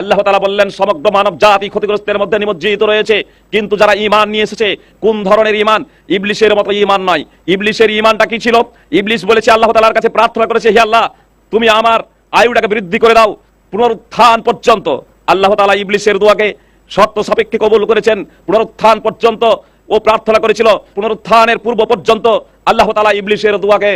আল্লাহ তালা বললেন, সমগ্র মানব জাতি ক্ষতিগ্রস্তের মধ্যে নিমজ্জিত রয়েছে। কিন্তু যারা ইমান নিয়ে এসেছে, কোন ধরনের ইমান ইবলিশের মতো ইমান নয়। ইবলিশের ইমানটা কি ছিল? ইবলিশ বলেছে, আল্লাহ তালার কাছে প্রার্থনা করেছে, হে আল্লাহ, তুমি আমার আয়ুটাকে বৃদ্ধি করে দাও। পুনরুত্থান পর্যন্ত আল্লাহ তালা ইবলিশের দোয়াকে শর্ত সাপেক্ষে কবুল করেছেন। পুনরুত্থান পর্যন্ত ও প্রার্থনা করেছিল। পুনরুত্থানের পূর্ব পর্যন্ত আল্লাহ তালা ইবলিশের দোয়াকে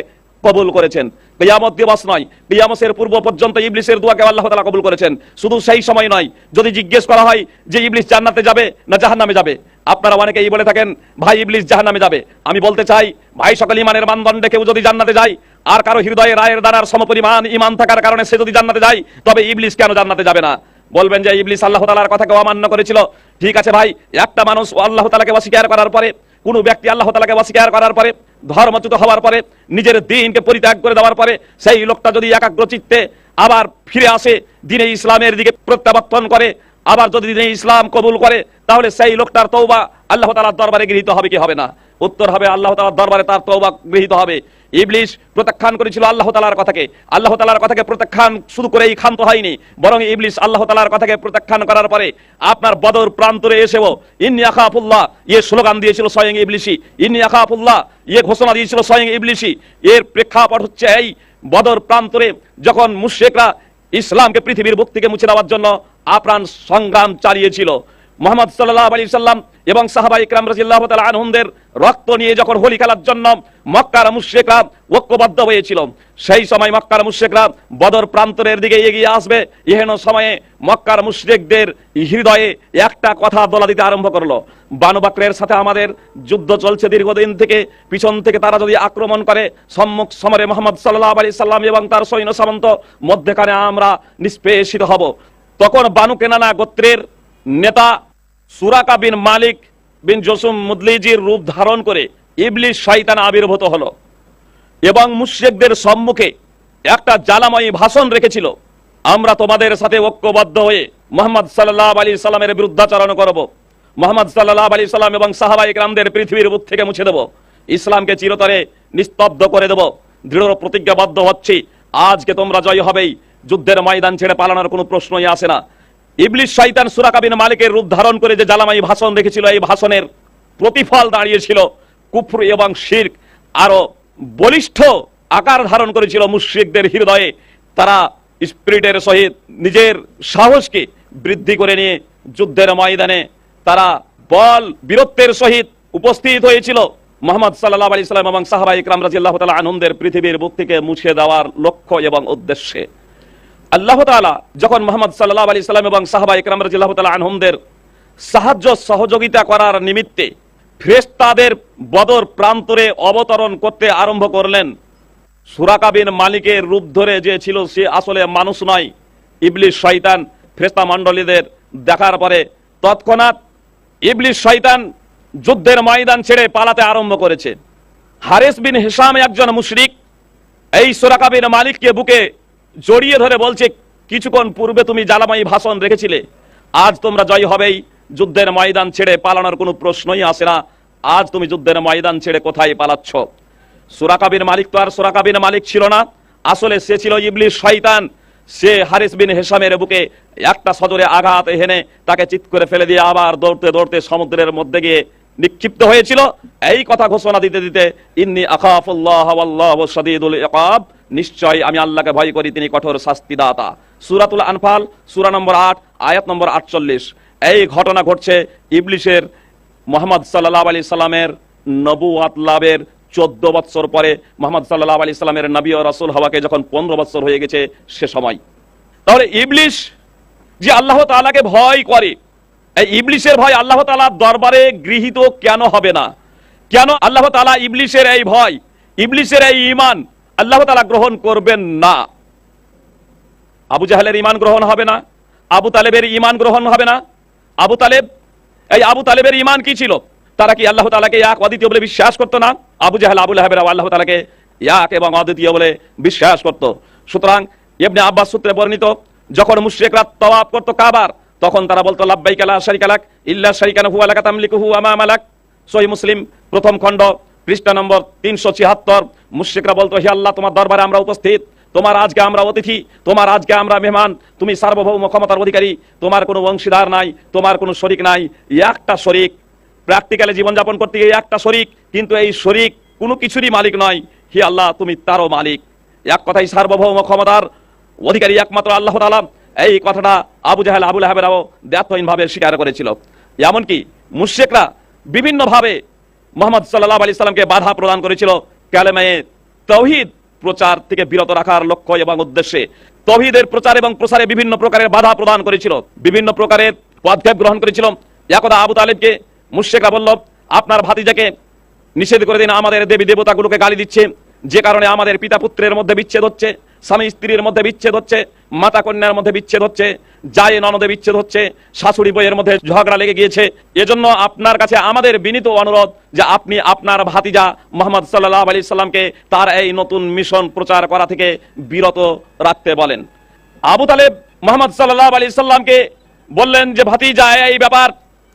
কবুল করেছেন। কিয়ামত দিবস নয়, কিয়ামতের পূর্ব পর্যন্ত ইবলিসের দোয়াকে আল্লাহ তাআলা কবুল করেছেন। শুধু সেই সময় নয়, যদি জিজ্ঞেস করা হয় যে ইবলিস জান্নাতে যাবে না জাহান্নামে যাবে, আপনারা অনেকেই বলে থাকেন, ভাই, ইবলিস জাহান্নামে যাবে। আমি বলতে চাই, ভাই, সকল ইমানের মানদণ্ডে কেউ যদি জান্নাতে যায়, আর কারও হৃদয়ে রায়ের দ্বারার সমপরিমাণ ইমান থাকার কারণে সে যদি জান্নাতে যায়, তবে ইবলিস কেন জান্নাতে যাবে না? বলবেন যে, ইবলিস আল্লাহ তাআলার কথাকে অমান্য করেছিল। ঠিক আছে ভাই, একটা মানুষ আল্লাহ তাআলাকে অস্বীকার করার পরে কোন ব্যক্তি আল্লাহ তালাকে অস্বীকার করার পরে, ধর্মচ্যুত হওয়ার পরে, নিজের দিনকে পরিত্যাগ করে দেওয়ার পরে, সেই লোকটা যদি একাগ্র চিত্তে আবার ফিরে আসে, দিনে ইসলামের দিকে প্রত্যাবর্তন করে, আবার যদি দিনে ইসলাম কবুল করে, তাহলে সেই লোকটার তৌবা আল্লাহ তালার দরবারে গৃহীত হবে কি হবে না? উত্তর হবে আল্লাহ তালার দরবারে তার তৌবা গৃহীত হবে। ইবলিশ প্রত্যাখ্যান করেছিল আল্লাহ তালার কথাকে। আল্লাহ তালার কথাকে প্রত্যাখ্যান শুধু করেই ক্ষান্ত হয়নি, বরং ইবলিশ আল্লাহ তালার কথাকে প্রত্যাখ্যান করার পরে আপনার বদর প্রান্তরে এসেও ইন্নি আখাফুল্লাহ ইয়ে স্লোগান দিয়েছিল স্বয়ং ইবলিশি ইন্নি আখাফুল্লাহ ইয়ে ঘোষণা দিয়েছিল স্বয়ং ইবলিশি এর প্রেক্ষাপট হচ্ছে এই, বদর প্রান্তরে যখন মুশেকরা ইসলামকে পৃথিবীর বুক থেকে মুছে দেওয়ার জন্য আপ্রাণ সংগ্রাম চালিয়েছিল। মোহাম্মদ সাল্লাহ আলী সাল্লাম এবং সাহাবা ইকরাম রাজিল্লাহ তালা রক্ত নিয়ে যখন হোলি খেলার জন্য মক্কার মুশ্রেকরা ঐক্যবদ্ধ হয়েছিল, সেই সময় মক্কার মুশ্রেকরা বদর প্রান্তরের দিকে এগিয়ে আসবে। এহেন সময়ে মক্কার মুশ্রেকদের হৃদয়ে একটা কথা দোলা দিতে আরম্ভ করল। বানু বাকরের সাথে আমাদের যুদ্ধ চলছে দীর্ঘদিন থেকে। পিছন থেকে তারা যদি আক্রমণ করে, সম্মুখ সমরে মোহাম্মদ সাল্লাহ আলী সাল্লাম এবং তার সৈন্য সামন্ত মধ্যখানে আমরা নিষ্পেষিত হব। তখন বানু কেনানা গোত্রের নেতা সুরাকা বিন মালিক বিন জসুম মুদলিজির রূপ ধারণ করে ইবলিশ শয়তান আবির্ভূত হলো। এবং মুশ্রিকদের সম্মুখে একটা জ্বালাময়ী ভাষণ রেখেছিল, আমরা তোমাদের সাথে ঐক্যবদ্ধ হয়ে মোহাম্মদ সাল্লাহ আলী সাল্লামের বিরুদ্ধাচরণ করব। মোহাম্মদ সাল্লাহ আলী সাল্লাম এবং সাহাবাই গ্রামদের পৃথিবীর বুক থেকে মুছে দেব। ইসলামকে চিরতরে নিস্তব্ধ করে দেব। দৃঢ় প্রতিজ্ঞাবদ্ধ হচ্ছি। আজকে তোমরা জয় হবেই। যুদ্ধের ময়দান ছেড়ে পালানোর কোনো প্রশ্নই আসে না। ইবলিশ শয়তান সুরাকাবিন মালিকের রূপ ধারণ করে যে জ্বালামাই ভাষণ রেখেছিল, এই ভাষণের প্রতিফল দাঁড়িয়েছিল কুফর এবং শির্ক। আরও বলিষ্ঠ আকার ধারণ করেছিল মুশ্রিকদের হৃদয়ে। তারা স্পিরিটের সহিত নিজের সাহসকে বৃদ্ধি করে নিয়ে যুদ্ধের ময়দানে তারা বল বীরত্বের সহিত উপস্থিত হয়েছিল। মোহাম্মদ সাল্লাহ আলি সাল্লাম এবং সাহাবা ইকরাম রাজিয়াল্লাহ তালা আনন্দের পৃথিবীর বুক থেকে মুছে দেওয়ার লক্ষ্য এবং উদ্দেশ্যে। আল্লাহ তাআলা যখন মোহাম্মদ সাল্লাহ আলি সাল্লাম এবং সাহাবা ইকরাম রাজিল্লাহ তালা আনহমদের সাহায্য সহযোগিতা করার নিমিত্তে ফ্রেস্তাদের বদর প্রান্তরে অবতরণ করতে আরম্ভ করলেন। সুরাকাবিন মালিকের রূপ ধরে যে ছিল সে আসলে মানুষ নয়, ইবলিশ শয়তান ফ্রেস্তা মণ্ডলীদের দেখার পরে তৎক্ষণাৎ ইবলিশ শয়তান যুদ্ধের ময়দান ছেড়ে পালাতে আরম্ভ করেছে। হারেস বিন হিসাম একজন মুশরিক এই সুরাকাবিন মালিককে বুকে জড়িয়ে ধরে বলছে, কিছুক্ষণ পূর্বে তুমি জ্বালামাই ভাষণ রেখেছিলে, আজ তোমরা জয় হবেই, যুদ্ধের ময়দান ছেড়ে পালানোর কোনো প্রশ্নই আসে না, আজ তুমি যুদ্ধের ময়দান ছেড়ে কোথায় পালাচ্ছ? সুরাকাবিন মালিক তো আর সুরাকাবিন মালিক ছিল না, আসলে সে ছিল ইবলিশ শয়তান, সে হারিস বিন হেসামের বুকে একটা সজরে আঘাত হেনে তাকে চিৎ করে ফেলে দিয়ে আবার দৌড়তে দৌড়তে সমুদ্রের মধ্যে গিয়ে নিক্ষিপ্ত হয়েছিল। এই কথা ঘোষণা দিতে দিতে, ইন্নি আখাফুল্লাহ ওয়াল্লাহু শাদীদুল ইকাব। নিশ্চয় আমি আল্লাহকে ভয় করি, তিনি কঠোর শাস্তি দাতা সূরাতুল আনফাল, সুরা নম্বর আট, আয়াত নম্বর 48 এই ঘটনা ঘটছে ইবলিশের মোহাম্মদ সাল্লাহ আলাইহি সাল্লামের নবুয়াত লাভের চোদ্দ বৎসর পরে। মোহাম্মদ সাল্লাহ আলি সাল্লামের নবী ও রাসূল হওয়াকে যখন পনেরো বৎসর হয়ে গেছে সে সময়। তাহলে ইবলিশ যে আল্লাহ তাআলাকে ভয় করে এই ইবলিশের ভয় আল্লাহ তাআলার দরবারে গৃহীত কেন হবে না? কেন আল্লাহ তালা ইবলিশের এই ভয়, ইবলিশের এই ইমান আল্লাহ তালা গ্রহণ করবেন না? আবু জাহেলের ইমান গ্রহণ হবে না, আবু তালেবের ইমান গ্রহণ হবে না। আবু তালেব, এই আবু তালেবের ইমান কি ছিল? তারা কি আল্লাহ তালাকে এক অদ্বিতীয় বলে বিশ্বাস করতো না? আবু জাহেল আবুল হাবের আল্লাহ তালাকে এক এবং অদ্বিতীয় বলে বিশ্বাস করত। সুতরাং এমনি আব্বাস সূত্রে বর্ণিত, যখন মুশরিকরা তওয়াফ করত কাবার তখন তারা বলতো, লাব্বাইক লা শারিকা লাক, ইল্লা শারিকান হুয়া লাকা তামলিকুহু আমা মালাক। সহিহ মুসলিম, প্রথম খণ্ড, পৃষ্ঠা নম্বর 376 মুশরিকরা বলতো, হে আল্লাহ, তোমার দরবারে আমরা উপস্থিত। তোমার আজকে আমরা অতিথি, তোমার আজকে আমরা মেহমান। তুমি সার্বভৌম ক্ষমতার অধিকারী, তোমার কোনো অংশীদার নাই, তোমার কোনো শরিক নাই। একটা শরিক, প্র্যাকটিক্যালে জীবনযাপন করতে গিয়ে একটা শরিক, কিন্তু এই শরিক কোনো কিছুরই মালিক নয়। হি আল্লাহ, তুমি তারও মালিক। এক কথাই সার্বভৌম ক্ষমতার অধিকারী একমাত্র আল্লাহ তাআলা। এই কথাটা আবু জাহেল আবুল হাবেরাও ভাবে স্বীকার করেছিল। এমনকি মুশেকরা বিভিন্নভাবে মোহাম্মদ সাল্লাহ আলি সাল্লামকে বাধা প্রদান করেছিল ক্যালেমায়ে তৌহিদ প্রচার থেকে বিরত রাখার লক্ষ্য এবং উদ্দেশ্যে। তৌহিদের প্রচার এবং প্রসারে বিভিন্ন প্রকারের বাধা প্রদান করেছিল, বিভিন্ন প্রকারের পদক্ষেপ গ্রহণ করেছিল। একদা আবু তালেবকে মুশেকরা বলল, আপনার ভাতিজাকে নিষেধ করে দিন, আমাদের দেবী দেবতাগুলোকে গালি দিচ্ছে। যে কারণে আমাদের পিতা পুত্রের মধ্যে বিচ্ছেদ হচ্ছে, স্বামী স্ত্রীর মধ্যে বিচ্ছেদ হচ্ছে, মাতা কন্যার মধ্যে বিচ্ছেদ হচ্ছে যায় ননদে বিচ্ছেদ হচ্ছে, শাশুড়ি বইয়ের মধ্যে ঝগড়া লেগে গিয়েছে। এজন্য আপনার কাছে আমাদের বিনীত অনুরোধ যে আপনি আপনার ভাতিজা মোহাম্মদ সাল্লাহ আলি সাল্লামকে তার এই নতুন মিশন প্রচার করা থেকে বিরত রাখতে বলেন। আবু তালেব মোহাম্মদ সাল্লাহ আলি সাল্লামকে বললেন যে, ভাতিজা এই ব্যাপার,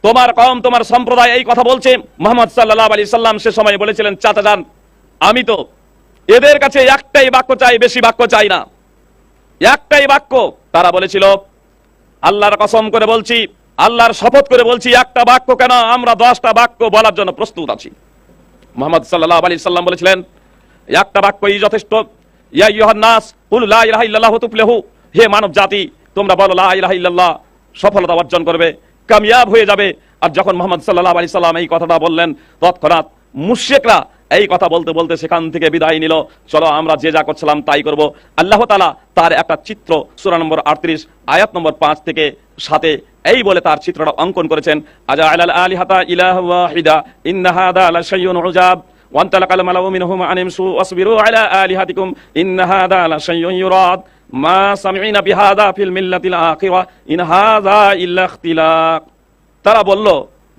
তোমার কম, তোমার সম্প্রদায় এই কথা বলছে। মোহাম্মদ সাল্লাহ আলি সাল্লাম সে সময় বলেছিলেন, চাচা যান, আমি তো এদের কাছে একটাই বাক্য চাই, বেশি বাক্য চাই না। একটাই বাক্য, তারা বলেছিল, আল্লাহর কসম করে বলছি, আল্লাহর শপথ করে বলছি, একটা বাক্য কেন? আমরা দশটা বাক্য বলার জন্য প্রস্তুত আছি। মোহাম্মদ সাল্লাহ আলি সাল্লাম বলেছিলেন, একটা বাক্যই যথেষ্ট। ইয়া ইয়ুহান নাস কুল লা ইলাহা ইল্লাল্লাহু তুফলিহু। হে মানব জাতি, তোমরা বলো, লা ইলাহা ইল্লাল্লাহ সফলতা অর্জন করবে, কামিয়াব হয়ে যাবে। আর যখন মোহাম্মদ সাল্লাহ আলি সাল্লাম এই কথাটা বললেন, তৎক্ষণাৎ মুশেকরা এই কথা বলতে বলতে সেখান থেকে বিদায় নিল চলো আমরা যে যা করছিলাম তাই করব আল্লাহ তালা তার একটা চিত্র সুরা নম্বর আটত্রিশ আয়াত নম্বর পাঁচ থেকে সাথে এই বলে তার চিত্রটা অঙ্কন করেছেন আজা আলাল আলিহাতা ইলাহ ওয়াহিদা ইন্নাহাদা আলা শাইয়ুন উজাব وانطلق الملأ منهم أن امشوا واصبروا على آلهتكم إن هذا لشيء يراد ما سمعنا بهذا في الملة الآخرة إن هذا إلا اختلاق তারা বলল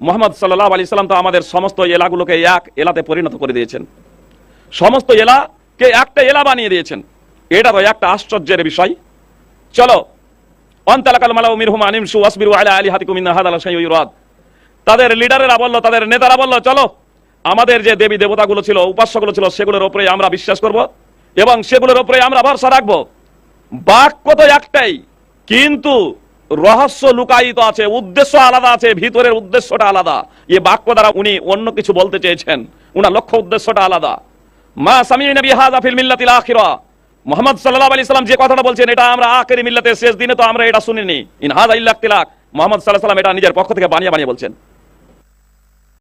মোহাম্মদ সাল্লাহ আলি সাল্লাম তো আমাদের সমস্ত এলাগুলোকে এক এলাতে পরিণত করে দিয়েছেন। সমস্ত এলাকে একটা এলা বানিয়ে দিয়েছেন। এটা তো একটা আশ্চর্যের বিষয়। চলো, অন্তালাকাল মালা মিরহুম আনিম সু আসবিরু আলা আলী হাতিকুম ইন্না হাদালা শাইয়ুরাদ তাদের লিডারেরা বলল, তাদের নেতারা বলল, চলো, আমাদের যে দেবী দেবতাগুলো ছিল, উপাস্যগুলো ছিল, সেগুলোর উপরে আমরা বিশ্বাস করব এবং সেগুলোর উপরে আমরা ভরসা রাখব। বাক্য তো একটাই, কিন্তু রহস্য লুকায়িত আছে, উদ্দেশ্য আলাদা আছে, ভিতরের উদ্দেশ্যটা আলাদা। এ বাক্য দ্বারা উনি অন্য কিছু বলতে চেয়েছেন। উনার লক্ষ্য উদ্দেশ্যটা আলাদা। মা সামিনা বিহাজা ফিল মিল্লাতিল আখিরা। মোহাম্মদ সাল্লাল্লাহু আলাইহি সাল্লাম যে কথাটা বলছেন, এটা আমরা আখেরি মিল্লাতে শেষ দিনে তো আমরা এটা শুনিনি। ইন হাজা ইল্লাক তিলাক মোহাম্মদ আলাইহি সাল্লাম এটা নিজের পক্ষ থেকে বানিয়ে বানিয়ে বলছেন।